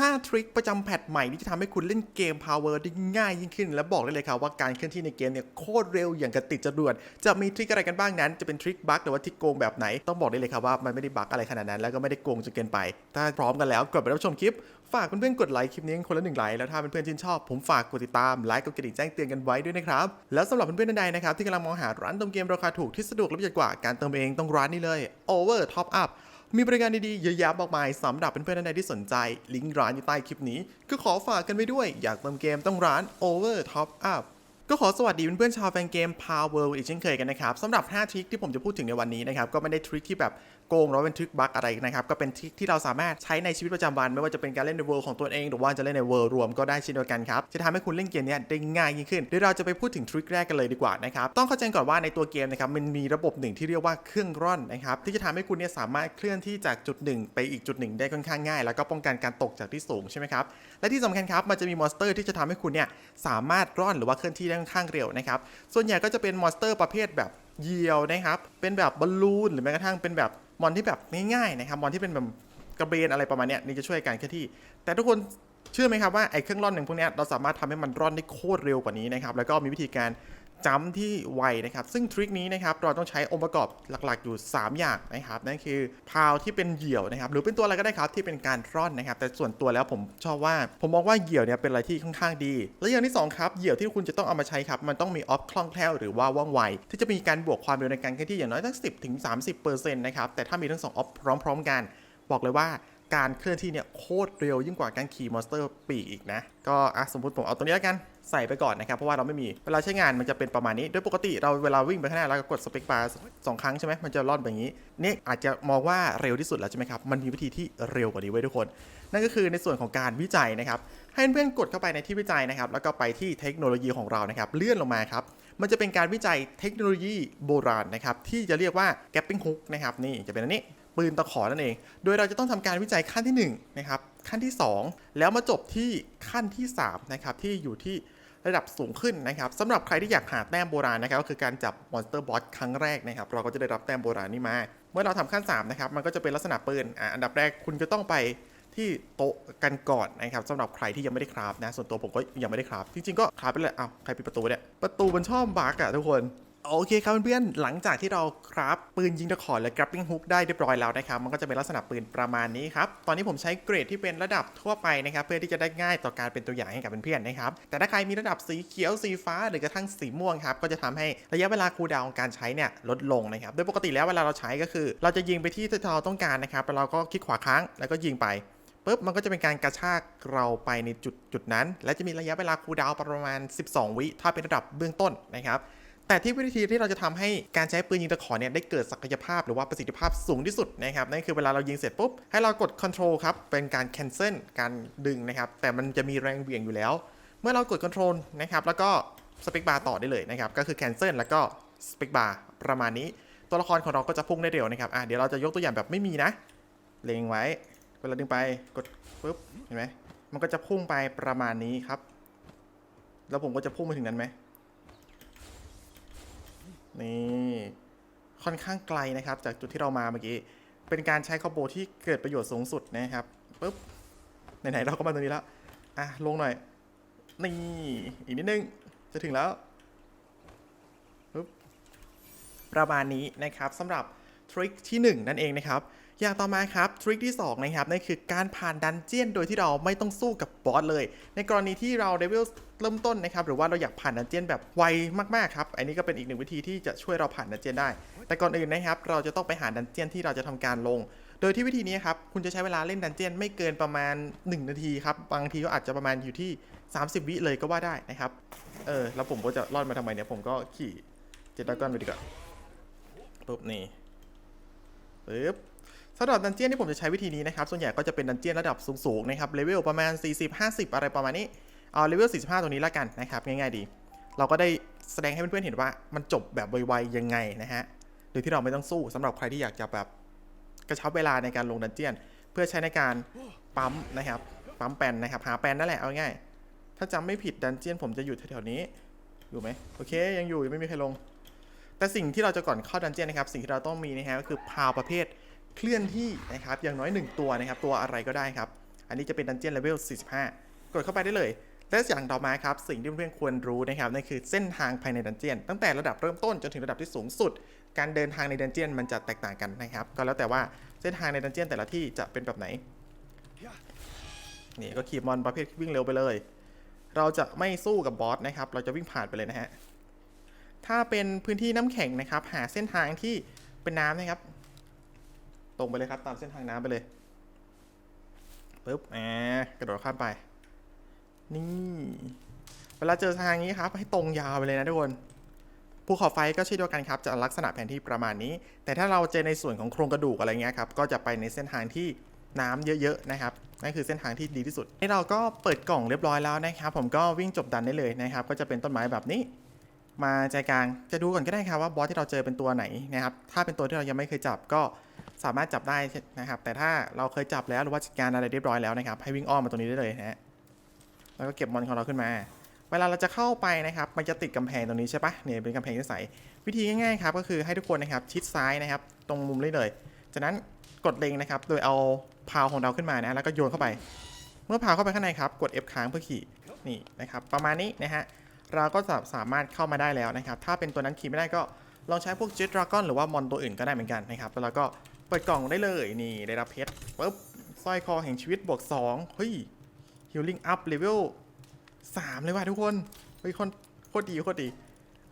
5 ทริคประจำแพทใหม่ที่จะทำให้คุณเล่นเกม Power ได้ง่ายยิ่งขึ้น และบอกได้เลยครับว่าการเคลื่อนที่ในเกมเนี่ยโคตรเร็วอย่างกระติดจรวด จะมีทริคอะไรกันบ้างนั้น จะเป็นทริคบั๊กหรือว่าทริคโกงแบบไหน ต้องบอกได้เลยครับว่ามันไม่ได้บั๊กอะไรขนาดนั้น แล้วก็ไม่ได้โกงจนเกินไป ถ้าพร้อมกันแล้วกดไปรับชมคลิป ฝากเพื่อนๆกดไลค์คลิปนี้คนละหนึ่งไลค์ แล้วถ้าเพื่อนๆชื่นชอบ ผมฝากกดติดตาม ไลค์กดกระดิ่งแจ้งเตือนกันไว้ด้วยนะครับ แล้วสำหรับเพื่อนๆท่านใดนะครับที่กำลังมองหาร้านเติมเกมราคาถูกที่สะดวกและประหยัดกว่าการเติมเองต้องร้านนี้เลย Over Top Up มีบริการดีๆเยอะแยะมากมายสำหรับเพื่อนๆท่านใดที่สนใจ ลิงก์ร้านอยู่ใต้คลิปนี้ ก็ขอฝากกันไปด้วย อยากเติมเกมต้องร้าน Over Top Up ก็ขอสวัสดีเพื่อนๆชาวแฟนเกม Power World อีกเช่นเคยกันนะครับสำหรับ5ทริคที่ผมจะพูดถึงในวันนี้นะครับก็ไม่ได้ทริคที่แบบโกงหรือว่าเป็นทริคบั๊กอะไรนะครับก็เป็นทริคที่เราสามารถใช้ในชีวิตประจำวัน ไม่ว่าจะเป็นการเล่นในเวิร์ของตัวเอง หรือว่าจะเล่นในเวิร์รวมก็ได้เช่นเดียวกันครับจะทำให้คุณเล่นเกมนี้ได้ง่ายยิ่งขึ้นเดี๋ยวเราจะไปพูดถึงทริคแรกกันเลยดีกว่านะครับต้องเข้าใจก่อนว่าในตัวเกมนะครับมันมีระบบหนึ่งที่เรียกว่าเครื่องร่อนนะครับที่จะทำให้คุณเนี่ยสามารถเคลื่อนที่จากจุดหนึ่งไปอีกจุดหนึ่งได้ค่อนข้างง่าย แล้วก็ป้องกันการตกจากที่สูงใช่ไหมครับและที่สำคัญครับมันจะมีมอนสเตอร์ที่จะทำให้คุณเนี่ยสามารถร่อนหรือว่าเคลื่อนที่ได้คอนข้างเร็วนะครับ ส่วนใหญ่ก็จะเป็นมอนสเตอร์ประเภทแบบเยี่ยวนะครับ เป็นแบบบอลลูนหรือแม้กระทั่งเป็นแบบมอนที่แบบง่ายๆนะครับ มอนที่เป็นแบบกระเบนอะไรประมาณนี้นี่จะช่วยการเคลื่อนที่ แต่ทุกคนเชื่อไหมครับว่าไอ้เครื่องร่อนหนึ่งพวกนี้เราสามารถทำให้มันร่อนได้โคตรเร็วกว่านี้นะครับ แล้วก็มีวิธีการ จัมที่ไวนะครับ ซึ่งทริคนี้นะครับเราต้องใช้องค์ประกอบหลักๆอยู่ 3 อย่างนะครับ นั่นคือพาวที่เป็นเหยี่ยวนะครับ หรือเป็นตัวอะไรก็ได้ครับที่เป็นการร่อนนะครับ แต่ส่วนตัวแล้วผมชอบว่า ผมมองว่าเหยี่ยวเนี่ยเป็นอะไรที่ค่อนข้างดี และอย่างที่สองครับเหยี่ยวที่คุณจะต้องเอามาใช้ครับ มันต้องมีออฟคล่องแคล่วหรือว่าว่องไว ที่จะมีการบวกความเร็วในการเคลื่อนที่อย่างน้อยตั้ง10ถึง30%นะครับแต่ถ้ามีทั้งสองออฟพร้อม ๆ กัน บอกเลยว่า การเคลื่อนที่เนี่ยโคตรเร็วยิ่งกว่าการขี่มอนสเตอร์ปีกอีกนะ ก็อะสมมติผมเอาตัวนี้แล้วกันใส่ไปก่อนนะครับ เพราะว่าเราไม่มี เวลาใช้งานมันจะเป็นประมาณนี้ โดยปกติเราเวลาวิ่งไปข้างหน้าเราก็กดสเปคบาร์สองครั้งใช่ไหมมันจะล่อนแบบนี้ นี่อาจจะมองว่าเร็วที่สุดแล้วใช่ไหมครับ มันมีวิธีที่เร็วกว่านี้ไว้ทุกคน นั่นก็คือในส่วนของการวิจัยนะครับ ให้เพื่อนกดเข้าไปในที่วิจัยนะครับ แล้วก็ไปที่เทคโนโลยีของเรานะครับ เลื่อนลงมาครับ มันจะเป็นการวิจัยเทคโนโลยีโบราณนะครับ ที่จะเรียกว่า gapping hook นะครับ นี่จะเป็นอันนี้ ปืนตะขอนั่นเอง โดยเราจะต้องทำการวิจัยขั้นที่1นะครับขั้นที่ 2 แล้วมาจบที่ขั้นที่3นะครับที่อยู่ที่ระดับสูงขึ้นนะครับสำหรับใครที่อยากหาแต้มโบราณนะครับก็คือการจับมอนสเตอร์บอสครั้งแรกนะครับเราก็จะได้รับแต้มโบราณนี้มา เมื่อเราทำขั้น3นะครับมันก็จะเป็นลักษณะปืนอะอันดับแรกคุณก็ต้องไปที่โต๊ะกันก่อนนะครับสำหรับใครที่ยังไม่ได้คราฟนะส่วนตัวผมก็ยังไม่ได้คราฟจริงๆก็คราฟไปเลยเอาใครปิดประตูเนี่ยประตูมันชอบบั๊กอะทุกคน โอเคครับเพื่อนๆ หลังจากที่เราคราฟปืนยิงตะขอและ grappling hook ได้เรียบร้อยแล้วนะครับ มันก็จะเป็นลักษณะปืนประมาณนี้ครับ ตอนนี้ผมใช้เกรดที่เป็นระดับทั่วไปนะครับ เพื่อที่จะได้ง่ายต่อการเป็นตัวอย่างให้กับเพื่อนๆนะครับ แต่ถ้าใครมีระดับสีเขียวสีฟ้าหรือกระทั่งสีม่วงครับ ก็จะทำให้ระยะเวลาคูลดาวน์ของการใช้เนี่ยลดลงนะครับ โดยปกติแล้วเวลาเราใช้ก็คือ เราจะยิงไปที่ที่เราต้องการนะครับแล้วเราก็คลิกขวาค้างแล้วก็ยิงไปปุ๊บมันก็จะเป็นการกระชากเราไปในจุดจุดนั้น และจะมีระยะเวลาคูลดาวน์ประมาณ 12 วิถ้าเป็นระดับเบื้องต้นนะครับ แต่ที่วิธีที่เราจะทำให้การใช้ปืนยิงตะขอเนี่ยได้เกิดศักยภาพหรือว่าประสิทธิภาพสูงที่สุดนะครับนั่นคือเวลาเรายิงเสร็จปุ๊บ ให้เรากด Control ครับ เป็นการ cancel การดึงนะครับ แต่มันจะมีแรงเหวี่ยงอยู่แล้ว เมื่อเรากด Control นะครับแล้วก็สเปกบาร์ต่อได้เลยนะครับก็คือ cancel แล้วก็สเปกบาร์ประมาณนี้ ตัวละครของเราก็จะพุ่งได้เร็วนะครับอะเดี๋ยวเราจะยกตัวอย่างแบบไม่มีนะ เล็งไว้เวลาดึงไปกดปุ๊บเห็นไหมมันก็จะพุ่งไปประมาณนี้ครับ แล้วผมก็จะพุ่งไปถึงนั้นไหม นี่ค่อนข้างไกลนะครับ จากจุดที่เรามาเมื่อกี้ เป็นการใช้คอมโบที่เกิดประโยชน์สูงสุดนะครับปุ๊บไหนๆเราก็มาตรงนี้แล้วอะลงหน่อยนี่อีกนิดนึงจะถึงแล้วปุ๊บประมาณนี้นะครับสำหรับทริคที่ 1 นั่นเองนะครับ อย่างต่อมาครับทริคที่2นะครับนั่นคือการผ่านดันเจียนโดยที่เราไม่ต้องสู้กับบอสเลย ในกรณีที่เราเลเวลเริ่มต้นนะครับหรือว่าเราอยากผ่านดันเจียนแบบไวมากๆครับอันนี้ก็เป็นอีกหนึ่งวิธีที่จะช่วยเราผ่านดันเจียนได้ แต่ก่อนอื่นนะครับเราจะต้องไปหาดันเจียนที่เราจะทำการลง โดยที่วิธีนี้ครับคุณจะใช้เวลาเล่นดันเจียนไม่เกินประมาณ 1 นาทีครับบางทีก็อาจจะประมาณอยู่ที่ 30 วิเลยก็ว่าได้นะครับเออแล้วผมก็จะรอดมาทำไมเนี่ยผมก็ขี่เจ็ตดากอนไปดีกว่าปุ๊บนี่ปึ๊บ สำหรับดันเจียนที่ผมจะใช้วิธีนี้นะครับ ส่วนใหญ่ก็จะเป็นดันเจียนระดับสูงๆนะครับเลเวลประมาณ 40-50 อะไรประมาณนี้ เอาเลเวล 45 ตรงนี้ละกันนะครับ ง่ายๆดี เราก็ได้แสดงให้เพื่อนๆเห็นว่ามันจบแบบไวๆยังไงนะฮะโดยที่เราไม่ต้องสู้สำหรับใครที่อยากจะแบบกระชับเวลาในการลงดันเจียน เพื่อใช้ในการปั๊มนะครับปั๊มแปนนะครับหาแปนนั่นแหละเอาง่ายถ้าจำไม่ผิดดันเจียนผมจะอยู่แถวๆนี้อยู่ไหมโอเค ยังอยู่ยังไม่มีใครลง แต่สิ่งที่เราจะก่อนเข้าดันเจียนนะครับ สิ่งที่เราต้องมีนะฮะก็คือพาวประเภท เคลื่อนที่นะครับอย่างน้อย 1 ตัวนะครับตัวอะไรก็ได้ครับ อันนี้จะเป็นดันเจียนเลเวล 45 กดเข้าไปได้เลย และอย่างต่อมาครับสิ่งที่เพื่อนๆควรรู้นะครับนั่นคือเส้นทางภายในดันเจียน ตั้งแต่ระดับเริ่มต้นจนถึงระดับที่สูงสุด การเดินทางในดันเจียนมันจะแตกต่างกันนะครับก็แล้วแต่ว่าเส้นทางในดันเจียนแต่ละที่จะเป็นแบบไหนนี่ก็ขี่มอนประเภทวิ่งเร็วไปเลย เราจะไม่สู้กับบอสนะครับ เราจะวิ่งผ่านไปเลยนะฮะ ถ้าเป็นพื้นที่น้ำแข็งนะครับ หาเส้นทางที่เป็นน้ำนะครับ รงไปเลยครับ ตามเส้นทางน้ำไปเลยปึ๊บอ่ากระโดดข้ามไป นี่ เวลาเจอทางนี้ครับ ให้ตรงยาวไปเลยนะทุกคนภูเขาไฟก็เช่นเดียวกันครับ จะลักษณะแผนที่ประมาณนี้ แต่ถ้าเราเจอในส่วนของโครงกระดูกอะไรเงี้ยครับ ก็จะไปในเส้นทางที่น้ำเยอะ ๆ นะครับ นั่นคือเส้นทางที่ดีที่สุดนี่เราก็เปิดกล่องเรียบร้อยแล้วนะครับ ผมก็วิ่งจบดันได้เลยนะครับ ก็จะเป็นต้นไม้แบบนี้ มาใจกลาง จะดูก่อนก็ได้ครับว่าบอสที่เราเจอเป็นตัวไหนนะครับ ถ้าเป็นตัวที่เรายังไม่เคยจับก็ สามารถจับได้นะครับ แต่ถ้าเราเคยจับแล้วหรือว่าจัดการอะไรเรียบร้อยแล้วนะครับ ให้วิ่งอ้อมมาตรงนี้ได้เลยนะฮะแล้วก็เก็บมอนของเราขึ้นมา เวลาเราจะเข้าไปนะครับ มันจะติดกำแพงตรงนี้ใช่ปะเนี่ยเป็นกำแพงที่ใสวิธีง่ายๆครับก็คือให้ทุกคนนะครับชิดซ้ายนะครับ ตรงมุมนี้เลย จากนั้นกดเล็งนะครับ โดยเอาพาวของเราขึ้นมานะ แล้วก็โยนเข้าไป เมื่อพาวเข้าไปข้างในครับ กด F ค้างเพื่อขี่นี่นะครับ ประมาณนี้นะฮะเราก็สามารถเข้ามาได้แล้วนะครับ ถ้าเป็นตัวนั้นขี่ไม่ได้ก็ลองใช้พวก Jet Dragon หรือว่ามอนตัวอื่นก็ได้เหมือนกันนะครับ แล้วเราก็ ปิดกล่องได้เลยนี่ได้รับเพชรปุ๊บสร้อยคอแห่งชีวิตบวก2เฮ้ย Healing Up Level 3เลยว่ะทุกคนเฮ้ยคนโคตรดีโคตรดี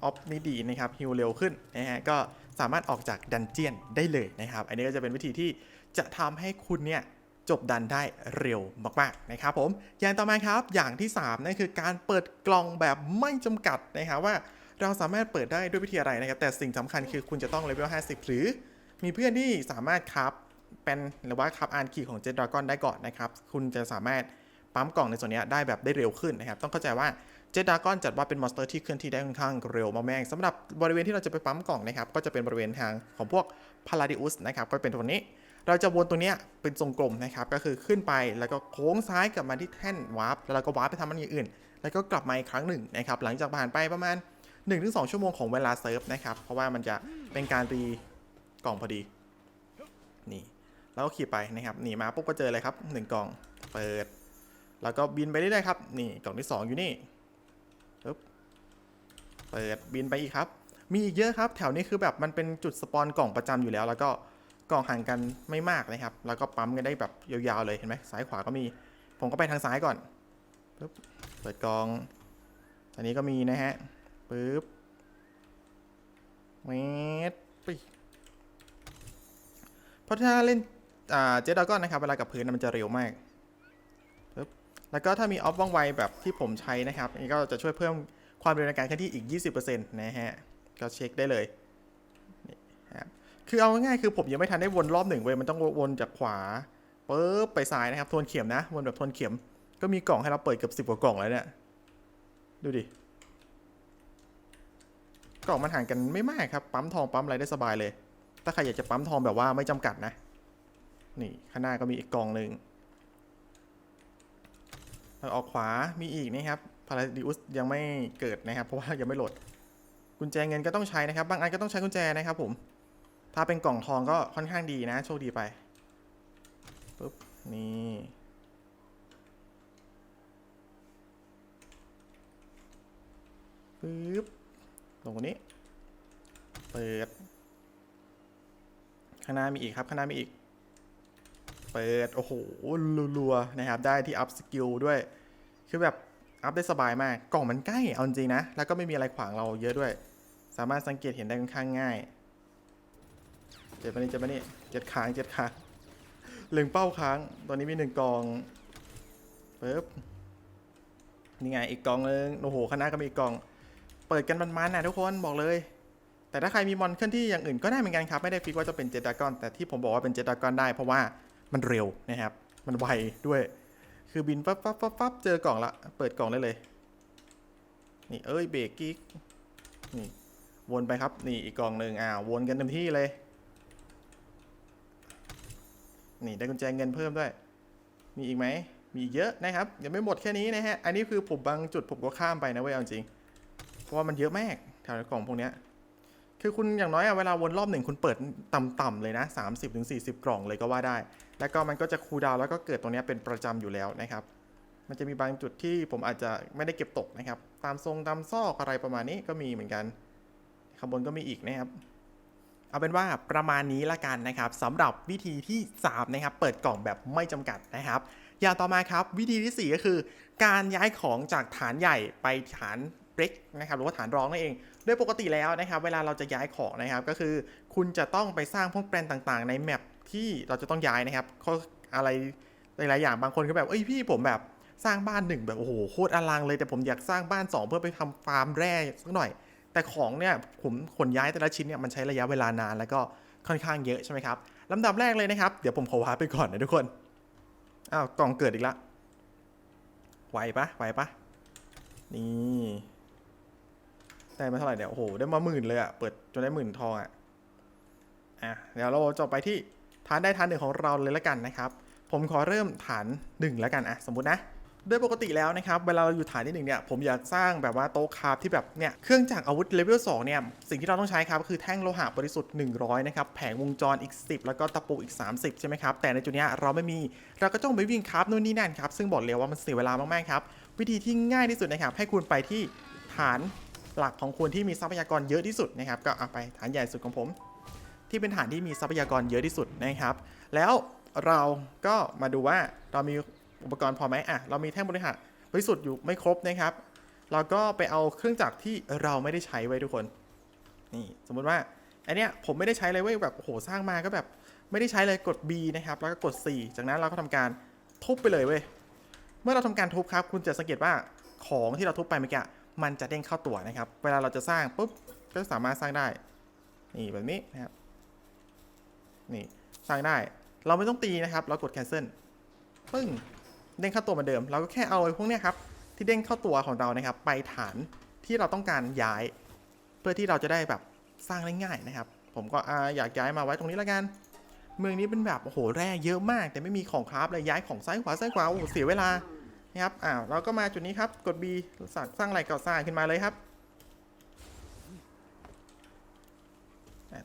ออฟนี่ดีนะครับฮิวเร็วขึ้นนะฮะก็สามารถออกจากดันเจียนได้เลยนะครับ อันนี้ก็จะเป็นวิธีที่จะทำให้คุณเนี่ยจบดันได้เร็วมากๆนะครับผมอย่างต่อมาครับอย่างที่3นั่นคือการเปิดกล่องแบบไม่จำกัดนะครับว่าเราสามารถเปิดได้ด้วยวิธีอะไรนะครับแต่สิ่งสำคัญคือคุณจะต้องเลเวล50 หรือ มีเพื่อนที่สามารถครับเป็นหรือว่าครับอ่านคีย์ของเจดดากอนได้ก่อนนะครับ คุณจะสามารถปั๊มกล่องในส่วนนี้ได้แบบได้เร็วขึ้นนะครับ ต้องเข้าใจว่าเจดดากอนจัดว่าเป็นมอนสเตอร์ที่เคลื่อนที่ได้ค่อนข้างเร็วมากแม่งสำหรับบริเวณที่เราจะไปปั๊มกล่องนะครับ ก็จะเป็นบริเวณทางของพวกพาราดิอุสนะครับ ก็เป็นตรงนี้ เราจะวนตรงเนี้เป็นทรงกลมนะครับ ก็คือขึ้นไปแล้วก็โค้งซ้ายกลับมาที่แท่นวาร์ปแล้วเราก็วาร์ปไปทำมันอย่างอื่น แล้วก็กลับมาอีกครั้งหนึ่งนะครับ หลังจากผ่านไปประมาณ 1-2 ชั่วโมงของเวลาเซิร์ฟนะครับ เพราะว่ามันจะเป็นการรี กล่องพอดี นี่แล้วก็ขี่ไปนะครับหนีมาปุ๊บก็เจอเลยครับหนึ่งกล่องเปิด แล้วก็บินไปเรื่อยๆครับ นี่กล่องที่สองอยู่นี่ปึ๊บเปิดบินไปอีกครับ มีอีกเยอะครับ แถวนี้คือแบบมันเป็นจุดสปอนกล่องประจำอยู่แล้ว แล้วก็กล่องห่างกันไม่มากนะครับ แล้วก็ปั๊มกันได้แบบยาวๆเลยเห็นไหมซ้ายขวาก็มี ผมก็ไปทางซ้ายก่อนปึ๊บเปิดกล่องอันนี้ก็มีนะฮะปึ๊บเมตรปิ๊บเพ ราะถ้าเล่นอ่าเจ็ดดากอนนะครับ เวลากับพื้นมันจะเร็วมากแล้วก็ถ้ามีออฟว่องไวแบบที่ผมใช้นะครับอันนี้ก็จะช่วยเพิ่มความเร็วในการเคลื่อนที่อีก 20%นะฮะ ก็เช็คได้เลยนี่ครับคือเอาง่ายๆคือผมยังไม่ทันได้วนรอบหนึ่งเว้ย มันต้องวนจากขวาปึ๊บไปซ้ายนะครับ ทวนเข็มนะ วนแบบทวนเข็ม ก็มีกล่องให้เราเปิดเกือบสิบกว่ากล่องแล้วเนี่ย ดูดิ กล่องมันห่างกันไม่มากครับ ปั๊มทองปั๊มอะไรได้สบายเลย ถ้าใครอยากจะปั๊มทองแบบว่าไม่จำกัดนะ นี่ข้างหน้าก็มีอีกกองหนึ่งแล้วออกขวามีอีกนะครับพาราดิอุสยังไม่เกิดนะครับ เพราะว่ายังไม่โหลด กุญแจเงินก็ต้องใช้นะครับ บางอันก็ต้องใช้กุญแจนะครับผม ถ้าเป็นกล่องทองก็ค่อนข้างดีนะ โชคดีไปปุ๊บ นี่ปึ๊บ ลงตรงนี้ เปิดางหน้ามีอีกครับ ข้างหน้ามีอีก เปิด โอ้โหรัวๆนะครับ ได้ที่อัพสกิลด้วย คือแบบอัพได้สบายมาก กล่องมันใกล้ เอาจริงนะ แล้วก็ไม่มีอะไรขวางเราเยอะด้วย สามารถสังเกตเห็นได้ค่อนข้างง่าย เจ็ดมานี่เจ็ดมานี่เจ็ดค้างเจ็ดค้างเล็งเป้าค้าง ตอนนี้มีหนึ่งกองปึ๊บ นี่ไงอีกกองนึง โอ้โหข้างหน้าก็มีอีกกอง เปิดกันมันๆนะทุกคนบอกเลย แต่ถ้าใครมีมอนเคลื่อนที่อย่างอื่นก็ได้เหมือนกันครับ ไม่ได้ฟิกว่าจะเป็นเจดากอน แต่ที่ผมบอกว่าเป็นเจดากอนได้ เพราะว่ามันเร็วนะครับ มันไวด้วย คือบินปั๊บปั๊บปั๊บปั๊บเจอกล่องละ เปิดกล่องได้เลย นี่เอ้ยเบรกกิ๊ก นี่วนไปครับ นี่อีกกล่องหนึ่งอ่าวนกันเต็มที่เลย นี่ได้กุญแจเงินเพิ่มด้วย มีอีกไหม มีเยอะนะครับ ยังไม่หมดแค่นี้นะฮะ อันนี้คือผมบางจุดผมก็ข้ามไปนะเว้ยเอาจริง เพราะว่ามันเยอะมากแถวกล่องพวกเนี้ย คือคุณอย่างน้อยอะเวลาวนรอบหนึ่งคุณเปิดต่ำๆเลยนะ 30-40 กล่องเลยก็ว่าได้ แล้วก็มันก็จะคูลดาวแล้วก็เกิดตรงเนี้ยเป็นประจำอยู่แล้วนะครับ มันจะมีบางจุดที่ผมอาจจะไม่ได้เก็บตกนะครับ ตามทรงตามซอกอะไรประมาณนี้ก็มีเหมือนกันข้างบนก็มีอีกนะครับ เอาเป็นว่าประมาณนี้ละกันนะครับสำหรับวิธีที่ 3 นะครับ เปิดกล่องแบบไม่จำกัดนะครับอย่างต่อมาครับ วิธีที่ 4 ก็คือ การย้ายของจากฐานใหญ่ไปฐาน เล็กนะครับหรือว่าฐานรองนั่นเอง โดยปกติแล้วนะครับเวลาเราจะย้ายของนะครับก็คือคุณจะต้องไปสร้างพวกแปลนต่างๆ ในแมปที่เราจะต้องย้ายนะครับเขาอะไรหลายๆอย่างบางคนก็แบบเอ้ยพี่ผมแบบสร้างบ้านหนึ่งแบบโอ้โหโคตรอลังเลยแต่ผมอยากสร้างบ้านสองเพื่อไปทำฟาร์มแร่สักหน่อย แต่ของเนี่ยผมขนย้ายแต่ละชิ้นเนี่ยมันใช้ระยะเวลานานแล้วก็ค่อนข้างเยอะใช่ไหมครับลำดับแรกเลยนะครับ เดี๋ยวผมขอวาไปก่อนนะทุกคนอ้าวกล่องเกิดอีกละไหวปะไหวปะนี่ ได้มาเท่าไหร่เนี่ยโอ้โหได้มาหมื่นเลยอะเปิดจนได้หมื่นทองอะอะเดี๋ยวเราจะไปที่ฐานได้ฐานหนึ่งของเราเลยละกันนะครับ ผมขอเริ่มฐานหนึ่งแล้วกันอะสมมตินะโดยปกติแล้วนะครับเวลาเราอยู่ฐานที่หนึ่งเนี่ยผมอยากสร้างแบบว่าโต๊ะคราฟที่แบบเนี่ยเครื่องจักรอาวุธเลเวล2เนี่ยสิ่งที่เราต้องใช้ครับก็คือแท่งโลหะบริสุทธิ์ 100 นะครับ แผงวงจรอีก 10 แล้วก็ตะปูอีก 30 ใช่ไหมครับ แต่ในจุดนี้เราไม่มีเราก็ต้องไปวิ่งคราฟนู่นนี่นั่นครับ ซึ่งบอกเลยว่ามันเสียเวลามากๆครับ วิธีที่ง่ายที่สุดนะครับให้คุณไปที่ฐาน หลักของคุณที่มีทรัพยากรเยอะที่สุดนะครับ ก็เอาไปฐานใหญ่สุดของผม ที่เป็นฐานที่มีทรัพยากรเยอะที่สุดนะครับ แล้วเราก็มาดูว่าเรามีอุปกรณ์พอไหมอะเรามีแท่งบริหารบริสุทธิ์อยู่ไม่ครบนะครับ เราก็ไปเอาเครื่องจักรที่เราไม่ได้ใช้ไว้ทุกคน นี่สมมุติว่าอันเนี้ยผมไม่ได้ใช้เลยเว้ยแบบโอ้โหสร้างมาก็แบบไม่ได้ใช้เลยกด B นะครับ แล้วก็กด C จากนั้นเราก็ทำการทุบไปเลยเว้ยเมื่อเราทำการทุบครับ คุณจะสังเกตว่าของที่เราทุบไปเมื่อกี้ มันจะเด้งเข้าตัวนะครับ เวลาเราจะสร้างปุ๊บก็สามารถสร้างได้ นี่แบบนี้นะครับ นี่สร้างได้ เราไม่ต้องตีนะครับ เรากด cancel ปึ้ง เด้งเข้าตัวเหมือนเดิม เราก็แค่เอาไอ้พวกเนี้ยครับ ที่เด้งเข้าตัวของเรานะครับ ไปฐานที่เราต้องการย้าย เพื่อที่เราจะได้แบบสร้างได้ง่ายนะครับ ผมก็ออยากย้ายมาไว้ตรงนี้ละกัน เมืองนี้เป็นแบบโอ้โหแร่เยอะมาก แต่ไม่มีของคราฟเลยย้ายของซ้ายขวาซ้ายขวาโอ้เสียเวลา นะครับอ้าวเราก็มาจุดนี้ครับ กด B สั่งสร้างอะไรก็สร้างขึ้นมาเลยครับ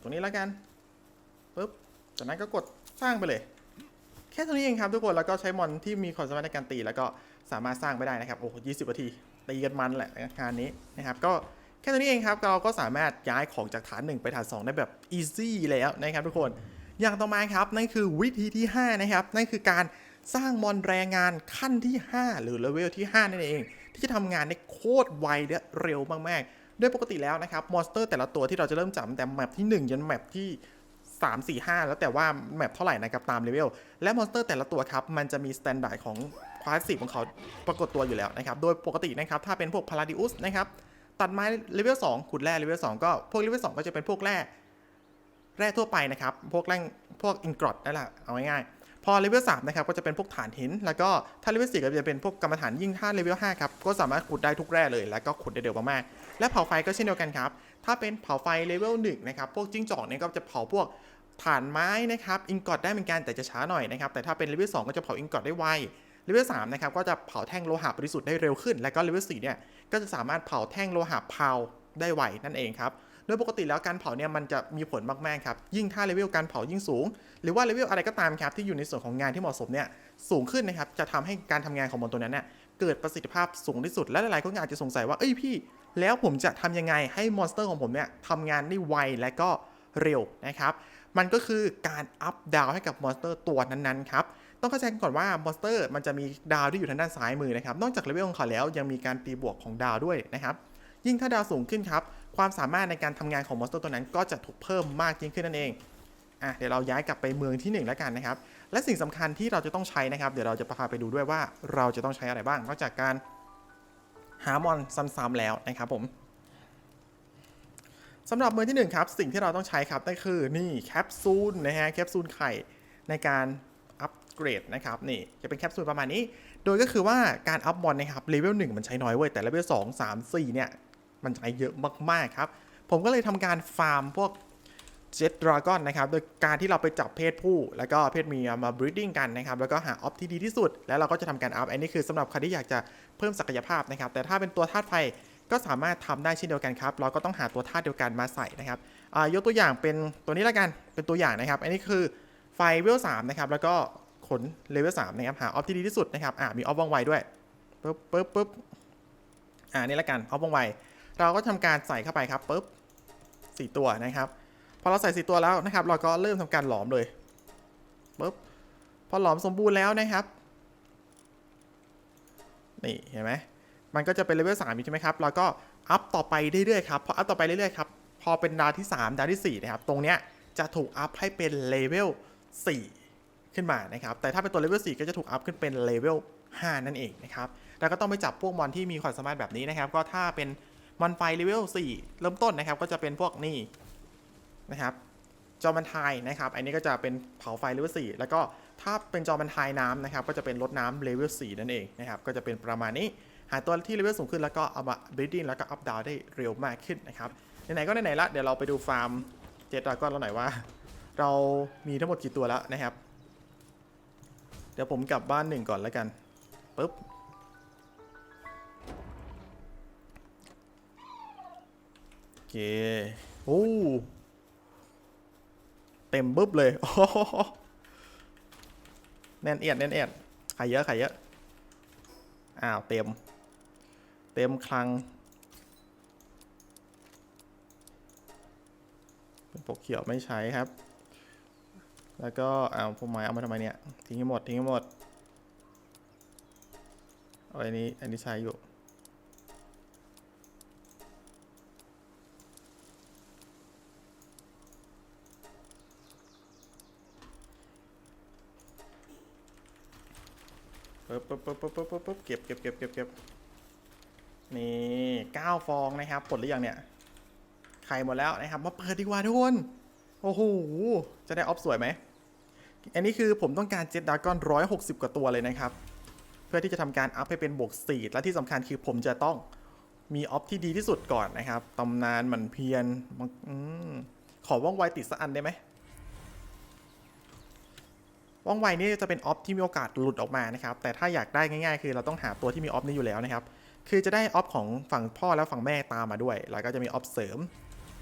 ตรงนี้และกันปุ๊บจากนั้นก็กดสร้างไปเลย แค่เท่านี้เองครับทุกคนแล้วก็ใช้มอนที่มีความสามารถในการตีแล้วก็สามารถสร้างไปได้นะครับโอ้โหยี่สิบนาทีตีกันมันแหละงานนี้นะครับก็แค่เท่านี้เองครับเราก็สามารถย้ายของจากฐาน 1 ไปฐาน 2 ได้แบบอีซี่แล้วนะครับทุกคนอย่างต่อมาครับนั่นคือวิธีที่ 5 นะครับนั่นคือการ สร้างมอนแรงงานขั้นที่ 5 หรือเลเวลที่ 5 นั่นเอง ที่จะทำงานได้โคตรไวและเร็วมากๆโดยปกติแล้วนะครับมอนสเตอร์แต่ละตัวที่เราจะเริ่มจับแต่แมปที่ 1 ยันแมปที่ 3 4 5 แล้วแต่ว่าแมปเท่าไหร่นะครับตามเลเวลและมอนสเตอร์แต่ละตัวครับ มันจะมีสแตนดาร์ดของคลาสสิกของเขาปรากฏตัวอยู่แล้วนะครับ โดยปกตินะครับถ้าเป็นพวกพาราดิอุสนะครับตัดไม้เลเวล2ขุดแร่เลเวล2ก็พวกเลเวล2ก็จะเป็นพวกแร่แร่ทั่วไปนะครับ พวกแร่พวกอินกรอดนั่นแหละเอาง่ายๆ พอเลเวล3นะครับก็จะเป็นพวกฐานหิน แล้วก็ถ้าเลเวล4ก็จะเป็นพวกกรรมฐานยิ่งถ้าเลเวล5ครับก็สามารถขุดได้ทุกแร่เลย แล้วก็ขุดได้เร็วมากๆและเผาไฟก็เช่นเดียวกันครับถ้าเป็นเผาไฟเลเวล1นะครับพวกจิ้งจอกเนี่ยก็จะเผาพวกฐานไม้นะครับอินกอดได้เหมือนกันแต่จะช้าหน่อยนะครับแต่ถ้าเป็นเลเวล2ก็จะเผาอินกอดได้ไวเลเวล3นะครับก็จะเผาแท่งโลหะบริสุทธิ์ได้เร็วขึ้น และก็เลเวล4เนี่ยก็จะสามารถเผาแท่งโลหะพาได้ไวนั่นเองครับ โดยปกติแล้วการเผาเนี่ยมันจะมีผลมากๆครับยิ่งถ้าเลเวลการเผายิ่งสูง หรือว่าเลเวลอะไรก็ตามครับที่อยู่ในส่วนของงานที่เหมาะสมเนี่ยสูงขึ้นนะครับจะทำให้การทำงานของมอนตัวนั้นเนี่ยเกิดประสิทธิภาพสูงที่สุดและหลายๆคนอาจจะสงสัยว่าเอ้ยพี่ แล้วผมจะทำยังไงให้มอนสเตอร์ของผมเนี่ยทำงานได้ไวและก็เร็วนะครับมันก็คือการอัพดาวให้กับมอนสเตอร์ตัวนั้นๆครับต้องเข้าใจก่อนว่ามอนสเตอร์มันจะมีดาวที่อยู่ทางด้านซ้ายมือนะครับนอกจากเลเวลของเขาแล้วยังมีการตีบวกของดาวด้วยนะครับยิ่งถ้าดาวสูงขึ้นครับ ความสามารถในการทำงานของมอนสเตอร์ตัวนั้นก็จะถูกเพิ่มมากยิ่งขึ้นนั่นเองอะเดี๋ยวเราย้ายกลับไปเมืองที่หนึ่งแล้วกันนะครับ และสิ่งสำคัญที่เราจะต้องใช้นะครับ เดี๋ยวเราจะพาไปดูด้วยว่าเราจะต้องใช้อะไรบ้าง นอกจากการหามอนซ้ำๆแล้วนะครับผมสำหรับเมืองที่หนึ่งครับ สิ่งที่เราต้องใช้ครับนั่นคือนี่แคปซูลนะฮะแคปซูลไข่ในการอัปเกรดนะครับนี่จะเป็นแคปซูลประมาณนี้ โดยก็คือว่าการอัพมอนนะครับเลเวลหนึ่งมันใช้น้อยเว้ยแต่เลเวลสองสามสี่เนี่ย มันใช้เยอะมากๆครับ ผมก็เลยทำการฟาร์มพวกเจ็ตดราก้อนนะครับโดยการที่เราไปจับเพศผู้ แล้วก็เพศเมียมาบรีดดิ้งกันนะครับแล้วก็หาออฟที่ดีที่สุด แล้วเราก็จะทำการอัพอันนี้คือสำหรับใครที่อยากจะเพิ่มศักยภาพนะครับ แต่ถ้าเป็นตัวธาตุไฟก็สามารถทำได้เช่นเดียวกันครับ เราก็ต้องหาตัวธาตุเดียวกันมาใส่นะครับอายกตัวอย่างเป็นตัวนี้ละกันเป็นตัวอย่างนะครับ อันนี้คือไฟเวลสามนะครับแล้วก็ขนเลเวลสามนะครับหาออฟที่ดีที่สุดนะครับอ่ามีออฟว่องไวด้วยปึ๊บปึ๊บปึ๊บอ่านี่ละกันออฟว่องไว เราก็ทำการใส่เข้าไปครับปึ๊บสี่ตัวนะครับ พอเราใส่สี่ตัวแล้วนะครับ เราก็เริ่มทำการหลอมเลยปึ๊บพอหลอมสมบูรณ์แล้วนะครับนี่เห็นไหมมันก็จะเป็นเลเวลสามใช่ไหมครับเราก็อัพต่อไปเรื่อยๆครับพออัพต่อไปเรื่อยๆครับพอเป็นดาวที่ 3 ดาวที่ 4 นะครับ ตรงเนี้ยจะถูกอัพให้เป็นเลเวล4ขึ้นมานะครับ แต่ถ้าเป็นตัวเลเวล4ก็จะถูกอัพขึ้นเป็นเลเวล5นั่นเองนะครับ แล้วก็ต้องไปจับพวกมอนที่มีความสามารถแบบนี้นะครับ ก็ถ้าเป็น มอนไฟเลเวล4เริ่มต้นนะครับก็จะเป็นพวกนี่นะครับจอมันทายนะครับ อันนี้ก็จะเป็นเผาไฟเลเวล4แล้วก็ถ้าเป็นจอมันทายน้ำนะครับ ก็จะเป็นรถน้ำเลเวล4นั่นเองนะครับ ก็จะเป็นประมาณนี้ หาตัวที่เลเวลสูงขึ้นแล้วก็เอามาบ e ดดิ้งแล้วก็อัพดาวได้เร็วมากขึ้นนะครับไหนๆก็ไหนๆละเดี๋ยวเราไปดูฟาร์มเจ็ดดราก้อนเราหน่อยว่า เรามีทั้งหมดกี่ตัวแล้วนะครับ เดี๋ยวผมกลับบ้านหนึ่งก่อนแล้วกันปุ๊บ เค โอ้ เต็มบึ๊บเลยโอ้โหแน่นเอียดแน่นเอียดไข่เยอะไข่เยอะ อ้าว เต็ม เต็มคลัง เป็นปกเขียวไม่ใช้ครับ แล้วก็เอาพวกไม้เอามาทำไมเนี่ย ทิ้งให้หมดทิ้งให้หมดเอาอันนี้อันนี้ใช้อยู่ ปึ๊บปึ๊บปึ๊บปึ๊บปึ๊บปึ๊บปึ๊บเก็บเก็บเก็บเก็บเก็บนี่เก้าฟองนะครับปลดหรือยังเนี่ยไข่หมดแล้วนะครับ มาเปิดดีกว่าทุกคน โอ้โห จะได้ออฟสวยไหม อันนี้คือผมต้องการเจ็ตดากอนร้อยหกสิบกว่าตัวเลยนะครับ เพื่อที่จะทำการอัพให้เป็นบวกสี่และที่สำคัญคือผมจะต้องมีออฟที่ดีที่สุดก่อนนะครับ ตำนานหมันเพียรมันอขอว่องไวติดสักอันได้ไหม ว่องไวนี่จะเป็นออฟที่มีโอกาสหลุดออกมานะครับแต่ถ้าอยากได้ง่ายๆ คือเราต้องหาตัวที่มีออฟนี้อยู่แล้วนะครับคือจะได้ออฟของฝั่งพ่อและฝั่งแม่ตามมาด้วย แล้วก็จะมีออฟเสริม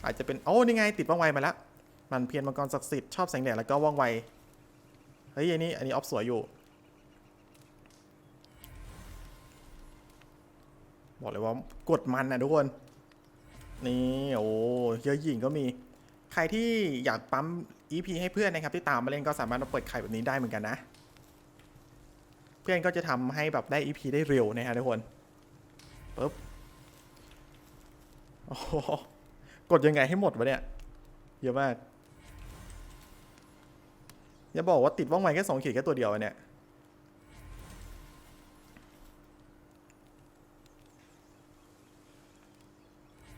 อาจจะเป็นโอ้นี่ไงติดว่องไวมาแล้วมันเพียรมังกรศักดิ์สิทธิ์ชอบแสงแดดแล้วก็ว่องไวเฮ้ยอันนี้อันนี้ออฟสวยอยู่บอกเลยว่ากดมันนะทุกคน นี่โอ้เยอะหญิงก็มี ใครที่อยากปั๊ม EP ให้เพื่อนนะครับ ที่ตามมาเล่นก็สามารถมาเปิดไข่แบบนี้ได้เหมือนกันนะ เพื่อนก็จะทำให้แบบได้ EP ได้เร็วนะฮะทุกคนปึ๊บโอ้โหกดยังไงให้หมดวะเนี่ยเยอะมากอย่าบอกว่าติดว่องไวแค่สองขีดแค่ตัวเดียวอะเนี่ย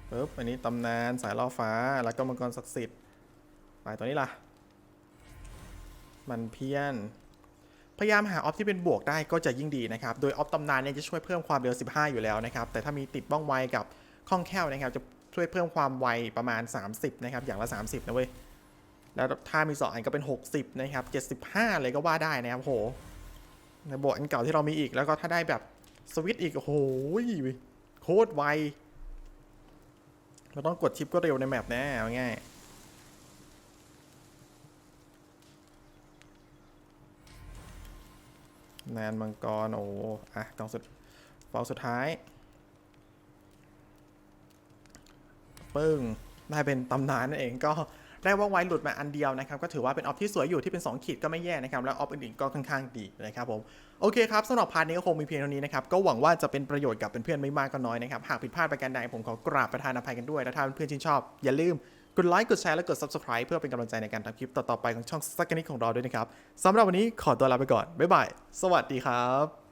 ปึ๊บอันนี้ตำนานสายล่อฟ้าแล้วก็มังกรศักดิ์สิทธิ์ไปตัวนี้ล่ะ มันเพี้ยน พยายามหาออฟที่เป็นบวกได้ก็จะยิ่งดีนะครับ โดยออฟตำนานเนี่ยจะช่วยเพิ่มความเร็ว 15 อยู่แล้วนะครับ แต่ถ้ามีติดบ้องไวกับคล่องแคล่วนะครับ จะช่วยเพิ่มความไวประมาณ 30 นะครับ อย่างละ 30 นะเว้ย แล้วถ้ามี 2 อันก็เป็น 60 นะครับ 75 เลยก็ว่าได้นะครับโหในบวกอันเก่าที่เรามีอีกแล้วก็ถ้าได้แบบสวิตอีกโอ้โหโคตรไวเราต้องกดชิปก็เร็วในแมปแน่เอาง่าย แนนมังกร โอ้อะกองสุดฟองสุดท้าย ปึ้ง ได้เป็นตำนานนั่นเองก็ได้ว่องไวหลุดมาอันเดียวนะครับ ก็ถือว่าเป็นออฟที่สวยอยู่ที่เป็น 2 ขีดก็ไม่แย่นะครับ แล้วออฟอื่นๆก็ค่อนข้างดีนะครับผมโอเคครับสำหรับพาร์ทนี้ก็คงมีเพียงเท่านี้นะครับ ก็หวังว่าจะเป็นประโยชน์กับเพื่อนๆไม่มากก็น้อยนะครับ หากผิดพลาดประการใดผมขอกราบประทานอภัยกันด้วยและถ้าเพื่อนๆชื่นชอบ อย่าลืม กดไลค์กดแชร์และกด subscribe เพื่อเป็นกำลังใจในการทำคลิปต่อๆไปของช่องสักนิดของเราด้วยนะครับสำหรับวันนี้ขอตัวลาไปก่อนบ๊ายบายสวัสดีครับ